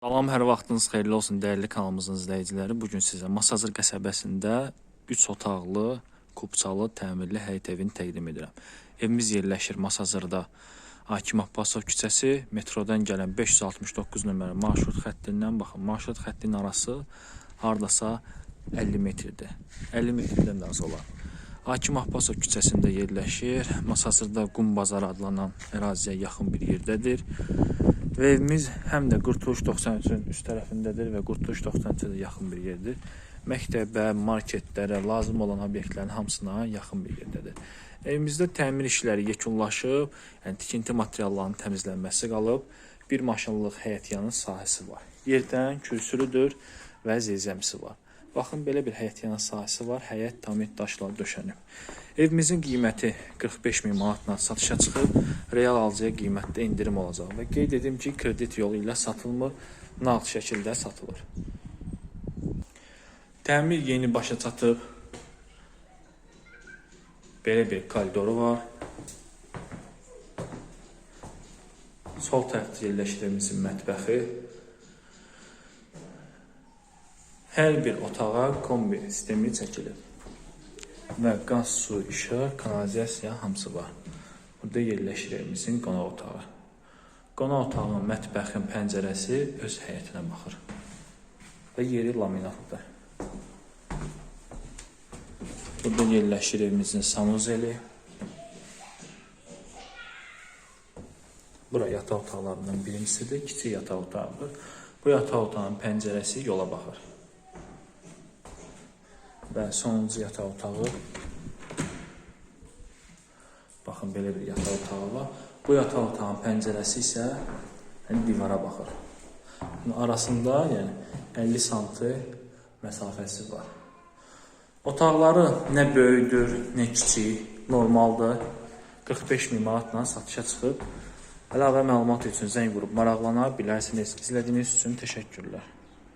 Salam, hər vaxtınız xeyirli olsun dəyərli kanalımızın izləyiciləri. Bu gün sizə Masazır qəsəbəsində 3 otaqlı, kubçalı, təmirli həyət evini təqdim edirəm. Evimiz yerləşir Masazırda. Hakim Abbasov küçəsi, metrodan gələn 569 nömrəli marşrut xəttindən baxın. Marşrut xəttinin arası hardasa 50 metrdir. 50 metrdən də az olar. Hakim Abbasov küçəsində yerləşir. Masazırda Qum Bazarı adlanan əraziyə yaxın bir yerdədir. Və evimiz həm də Qurtuluş 93-ün üst tərəfindədir və Qurtuluş 93-ə də yaxın bir yerdir. Məktəbə, marketlərə, lazım olan obyektlərin hamısına yaxın bir yerdədir. Evimizdə təmir işləri yekunlaşıb, yəni tikinti materiallarının təmizlənməsi qalıb. Bir maşınlıq həyətyanı sahəsi var. Yerdən kürsülüdür və zeyzəmisi var. Baxın belə bir həyətyanı sahəsi var. Həyət tamit daşla döşənib. Evimizin qiyməti 45 min manatla satışa çıxıb. Real alıcıya qiymətdə endirim olacaq və qeyd edim ki, kredit yolu ilə satılmır, nağd şəkildə satılır. Təmir yeni başa çatıb. Belə bir koridoru var. Sol tərəfdə yerləşir evimizin mətbəxi. Hər bir otağa kombi sistemi çəkilib. Və qaz, su, işıq, kanalizasiya hamısı var. Burada yerləşir evimizin qonaq otağı. Qonaq otağının mətbəxin pəncərəsi öz həyətinə baxır. Və yeri laminatdır. Burada yerləşir evimizin sanuzeli. Bura yataq otaqlarından birincisidir, kiçik yataq otağıdır. Bu yataq otağının pəncərəsi yola baxır. Və sonuncu yataq otağı Baxın belə bir yataq otağı var. Bu yataq otağının pəncərəsi isə yəni divara baxır. Bunun arasında yəni 50 sm məsafəsi var. Otaqları nə böyükdür, nə kiçik, normaldır. 45 min manatla satışa çıxıb. Əlavə məlumat üçün zəng vurub maraqlana bilərsiniz. İzlədiyiniz üçün təşəkkürlər.